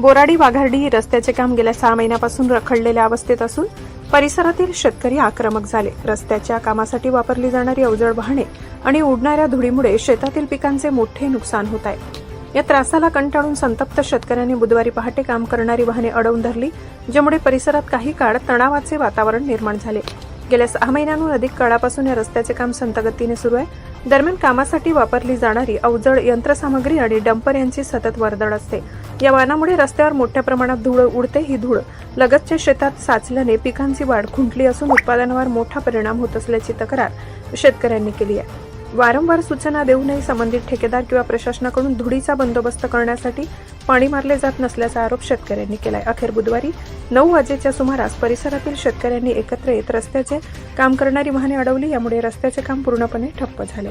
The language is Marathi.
बोराडी वाघार्डी रस्त्याचे काम गेल्या सहा महिन्यापासून रखडलेल्या अवस्थेत असून परिसरातील शेतकरी आक्रमक झाले. रस्त्याच्या कामासाठी वापरली जाणारी अवजड वाहने आणि उडणाऱ्या धुळीमुळे शेतातील पिकांचे मोठे नुकसान होत आहे. या त्रासाला कंटाळून संतप्त शेतकऱ्यांनी बुधवारी पहाटे काम करणारी वाहने अडवून धरली ज्यामुळे परिसरात काही काळ तणावाचे वातावरण निर्माण झाले. गेल्या सहा महिन्यांहून अधिक काळापासून या रस्त्याचे काम संतगतीने सुरू आहे. दरम्यान कामासाठी वापरली जाणारी अवजड यंत्रसामग्री आणि डंपर यांची सतत वर्दळ असते. या वाहनामुळे रस्त्यावर मोठ्या प्रमाणात धूळ उडते. ही धूळ लगतच्या शेतात साचल्याने पिकांची वाढ खुंटली असून उत्पादनावर मोठा परिणाम होत असल्याची तक्रार शेतकऱ्यांनी केली आहे. वारंवार सूचना देऊनही संबंधित ठेकेदार किंवा प्रशासनाकडून धुळीचा बंदोबस्त करण्यासाठी पाणी मारले जात नसल्याचा आरोप शेतकऱ्यांनी केलाय. अखेर बुधवारी नऊ वाजेच्या सुमारास परिसरातील शेतकऱ्यांनी एकत्र येत रस्त्याचे काम करणारी वाहने अडवली. यामुळे रस्त्याचे काम पूर्णपणे ठप्प झाले.